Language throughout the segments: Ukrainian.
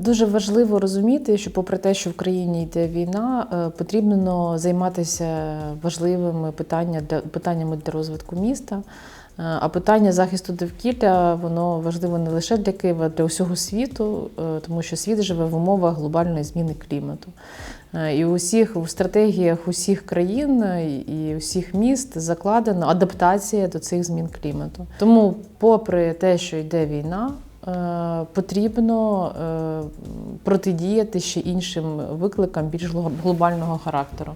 Дуже важливо розуміти, що, попри те, що в країні йде війна, е, потрібно займатися важливими питання для, питаннями для розвитку міста. Е, А питання захисту довкілля воно важливо не лише для Києва, а для усього світу, е, тому що світ живе в умовах глобальної зміни клімату. І у всіх у стратегіях усіх країн і усіх міст закладена адаптація до цих змін клімату. Тому, попри те, що йде війна, потрібно е, протидіяти ще іншим викликам більш глобального характеру.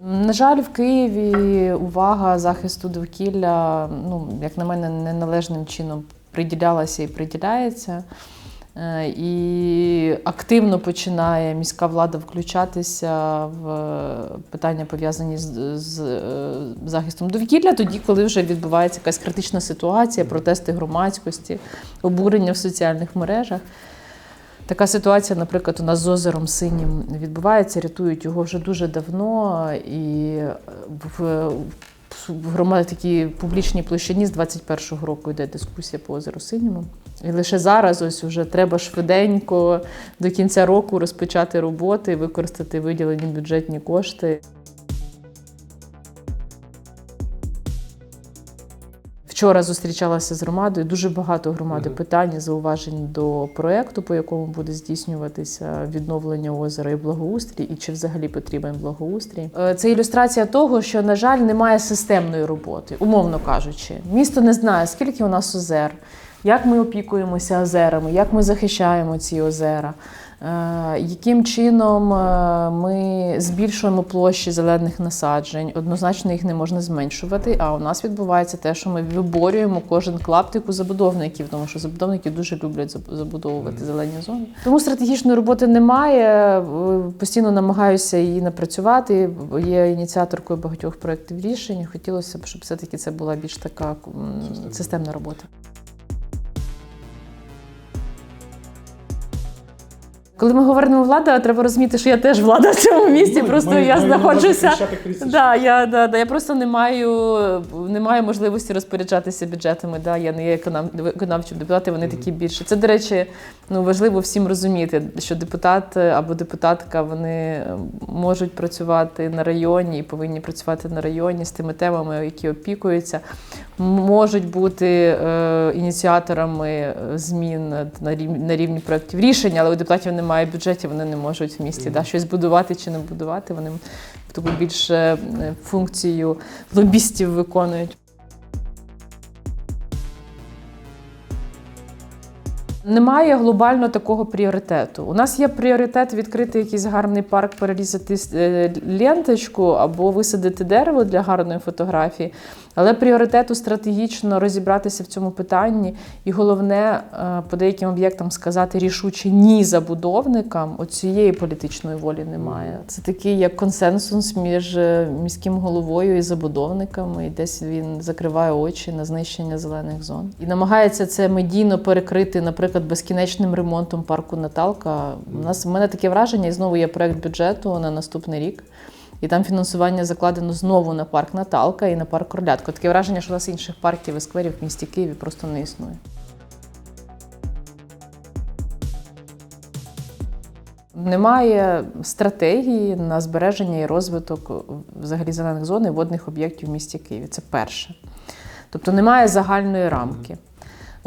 На жаль, в Києві увага захисту довкілля, ну, як на мене, неналежним чином приділялася і приділяється. Е, І активно починає міська влада включатися в питання, пов'язані з, з е, захистом довкілля, тоді, коли вже відбувається якась критична ситуація, протести громадськості, обурення в соціальних мережах. Така ситуація, наприклад, у нас з озером синім відбувається, рятують його вже дуже давно, і в, в громаді такій публічній площині з 21-го року йде дискусія по озеру синьому. І лише зараз ось уже треба швиденько до кінця року розпочати роботи, використати виділені бюджетні кошти. Вчора зустрічалася з громадою. Дуже багато громади питань, зауважень до проекту, по якому буде здійснюватися відновлення озера і благоустрій, і чи взагалі потрібен благоустрій. Е, Це ілюстрація того, що на жаль немає системної роботи, умовно кажучи. Місто не знає, скільки у нас озер, як ми опікуємося озерами, як ми захищаємо ці озера. Е, Яким чином е, ми збільшуємо площі зелених насаджень? Однозначно їх не можна зменшувати. А у нас відбувається те, що ми виборюємо кожен клаптик у забудовників, тому що забудовники дуже люблять забудовувати зелені зони. Тому стратегічної роботи немає. Е, Постійно намагаюся її напрацювати. Є ініціаторкою багатьох проєктів рішень. Хотілося б, щоб все-таки це була більш така системна робота. Коли ми говоримо влада, треба розуміти, що я теж влада в цьому місті. Ну, просто ми- я ми знаходжуся. Да, я, да, да, я просто не маю, не маю можливості розпоряджатися бюджетами. Да, я не є економ, виконавчим депутатом, вони такі більше. Це, до речі, ну, важливо всім розуміти, що депутат або депутатка вони можуть працювати на районі і повинні працювати на районі з тими темами, які опікуються, можуть бути е, ініціаторами змін на рівні, на рівні проєктів рішень, але у депутатів немає бюджетів, вони не можуть в місті да, щось будувати чи не будувати. Вони таку більше е, функцію лобістів виконують. Немає глобально такого пріоритету. У нас є пріоритет відкрити якийсь гарний парк, перерізати е, ленточку або висадити дерево для гарної фотографії. Але пріоритету стратегічно розібратися в цьому питанні, і головне е, по деяким об'єктам сказати рішуче ні забудовникам. От цієї політичної волі немає. Це такий як консенсус між е, міським головою і забудовниками. І десь він закриває очі на знищення зелених зон і намагається це медійно перекрити, наприклад, безкінечним ремонтом парку Наталка. У нас в мене таке враження, і знову є проект бюджету на наступний рік. І там фінансування закладено знову на парк Наталка і на парк Орлятко. Таке враження, що у нас інших парків і скверів в місті Києві просто не існує. Немає стратегії на збереження і розвиток взагалі зелених зон і водних об'єктів в місті Києві. Це перше. Тобто немає загальної рамки.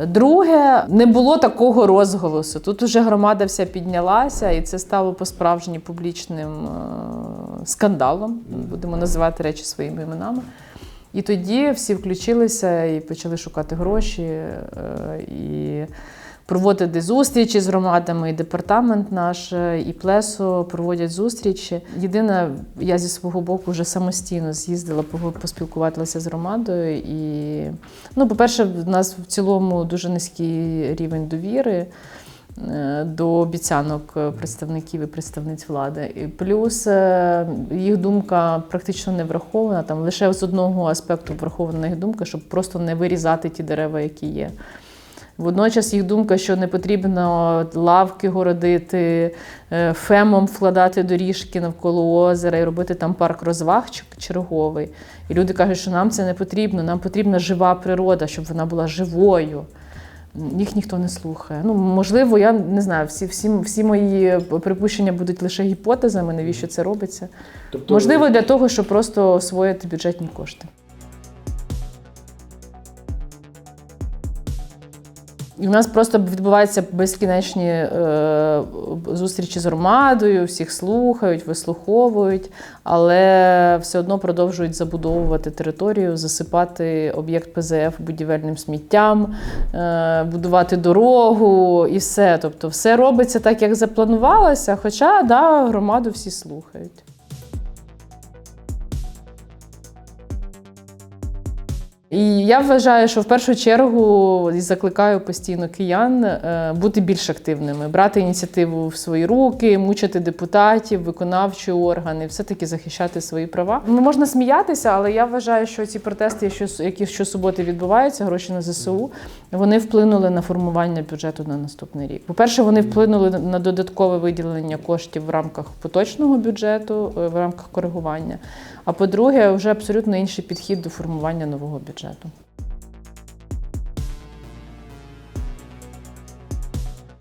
Друге, не було такого розголосу. Тут уже громада вся піднялася, і це стало по справжньому публічним е, скандалом. Будемо називати речі своїми іменами. І тоді всі включилися і почали шукати гроші, е, і проводити зустрічі з громадами, і департамент наш, е, і плесо проводять зустрічі. Єдине, я зі свого боку вже самостійно з'їздила, поспілкуватися з громадою. І, ну, по-перше, в нас в цілому дуже низький рівень довіри е, до обіцянок представників і представниць влади. І плюс е, їх думка практично не врахована. Там лише з одного аспекту врахована їх думка, щоб просто не вирізати ті дерева, які є. Водночас їх думка, що не потрібно лавки городити, е, фемом вкладати доріжки навколо озера і робити там парк розваг черговий. І люди кажуть, що нам це не потрібно, нам потрібна жива природа, щоб вона була живою. Їх ніхто не слухає. Ну, можливо, я не знаю, всі, всі, всі мої припущення будуть лише гіпотезами, навіщо це робиться. Тобто, Можливо, для того, щоб просто освоїти бюджетні кошти. І у нас просто відбуваються безкінечні е, зустрічі з громадою, всіх слухають, вислуховують, але все одно продовжують забудовувати територію, засипати об'єкт ПЗФ будівельним сміттям, е, будувати дорогу і все. Тобто, все робиться так, як запланувалося, хоча да, громаду всі слухають. І я вважаю, що в першу чергу і закликаю постійно киян е, бути більш активними, брати ініціативу в свої руки, мучити депутатів, виконавчі органи, все-таки захищати свої права. Ну, Можна сміятися, але я вважаю, що ці протести, які щосуботи відбуваються, гроші на ЗСУ, вони вплинули на формування бюджету на наступний рік. По-перше, вони вплинули на додаткове виділення коштів в рамках поточного бюджету, е, в рамках коригування. А по-друге, вже абсолютно інший підхід до формування нового бюджету бюджету.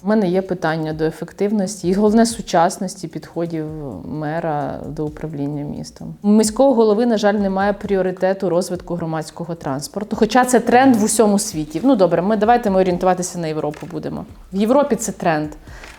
У мене є питання до ефективності і головне сучасності підходів мера до управління містом. У міського голови, на жаль, немає пріоритету розвитку громадського транспорту. Хоча це тренд в усьому світі. Ну добре, ми давайте ми орієнтуватися на Європу будемо. В Європі це тренд.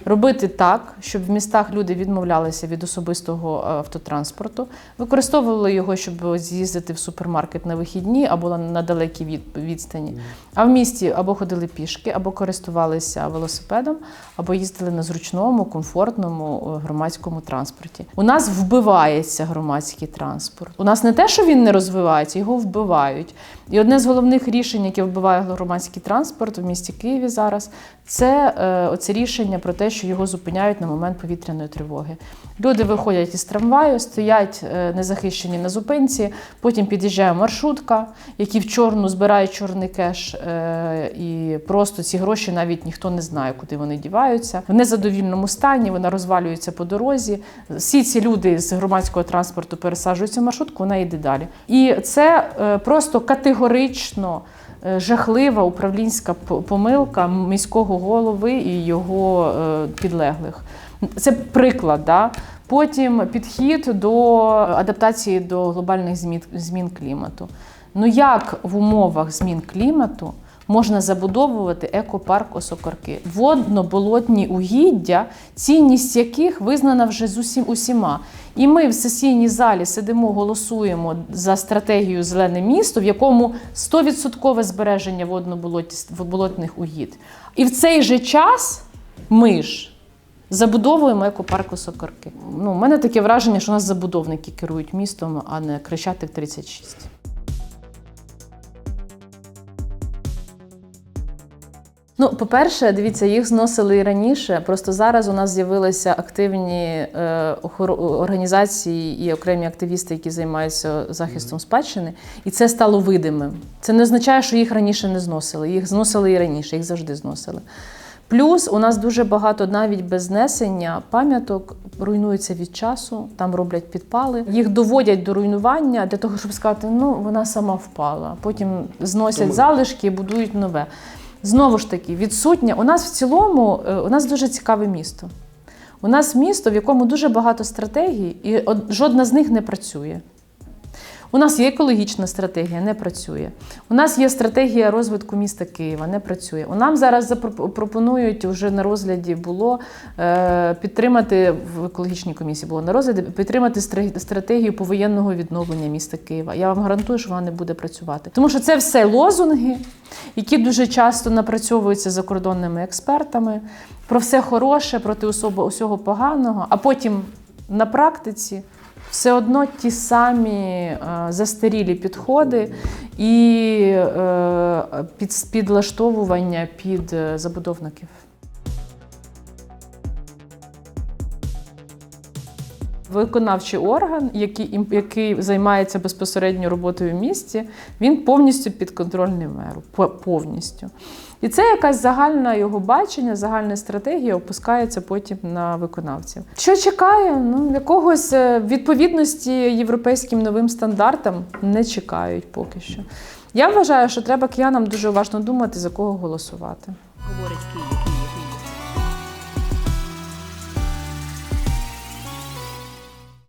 Робити так, щоб в містах люди відмовлялися від особистого е, автотранспорту, використовували його, щоб з'їздити в супермаркет на вихідні або на- далекій від, відстані. А в місті або ходили пішки, або користувалися велосипедом, або їздили на зручному, комфортному е, громадському транспорті. У нас вбивається громадський транспорт. У нас не те, що він не розвивається, його вбивають. І одне з головних рішень, яке вбиває громадський транспорт в місті Києві зараз, це е, оце рішення про те, що його зупиняють на момент повітряної тривоги. Люди виходять із трамваю, стоять е, незахищені на зупинці, потім під'їжджає маршрутка, які в чорну збирають чорний кеш, е, і просто ці гроші навіть ніхто не знає, куди вони діваються. В незадовільному стані вона розвалюється по дорозі. Всі ці люди з громадського транспорту пересаджуються в маршрутку, вона йде далі. І це е, просто категорично. е, Жахлива управлінська помилка міського голови і його е, підлеглих. Це приклад. Да? Потім підхід до адаптації до глобальних змін, змін клімату. Ну як в умовах змін клімату можна забудовувати екопарк Осокорки? Водно-болотні угіддя, цінність яких визнана вже з усім усіма. І ми в сесійній залі сидимо, голосуємо за стратегію Зелене місто, в якому 100% збереження водно-болотних угідь. І в цей же час ми ж забудовуємо екопарк Осокорки. Ну, у мене таке враження, що у нас забудовники керують містом, а не Крещатик 36. Ну, по-перше, дивіться, їх зносили і раніше. Просто зараз у нас з'явилися активні е, організації і окремі активісти, які займаються захистом спадщини, і це стало видимим. Це не означає, що їх раніше не зносили. Їх зносили і раніше, їх завжди зносили. Плюс у нас дуже багато навіть без знесення пам'яток руйнуються від часу, там роблять підпали. Їх доводять до руйнування для того, щоб сказати, ну вона сама впала. Потім зносять Тому- залишки і будують нове. Знову ж таки, відсутня. У нас в цілому е, у нас дуже цікаве місто. У нас місто, в якому дуже багато стратегій, і жодна з них не працює. У нас є екологічна стратегія, не працює. У нас є стратегія розвитку міста Києва, не працює. У нам зараз пропонують вже на розгляді було е, підтримати в екологічній комісії було на розгляді підтримати стратегію повоєнного відновлення міста Києва. Я вам гарантую, що вона не буде працювати. Тому що це все лозунги, які дуже часто напрацьовуються закордонними експертами про все хороше, проти особо усього поганого, а потім на практиці все одно ті самі е, застарілі підходи і е, під, підлаштовування під е, забудовників. Виконавчий орган, який, який займається безпосередньо роботою в місті, він повністю підконтрольний меру. по- Повністю. І це якась загальна його бачення, загальна стратегія опускається потім на виконавців. Що чекає? Ну, якогось е, відповідності європейським новим стандартам не чекають поки що. Я вважаю, що треба киянам дуже уважно думати, за кого голосувати.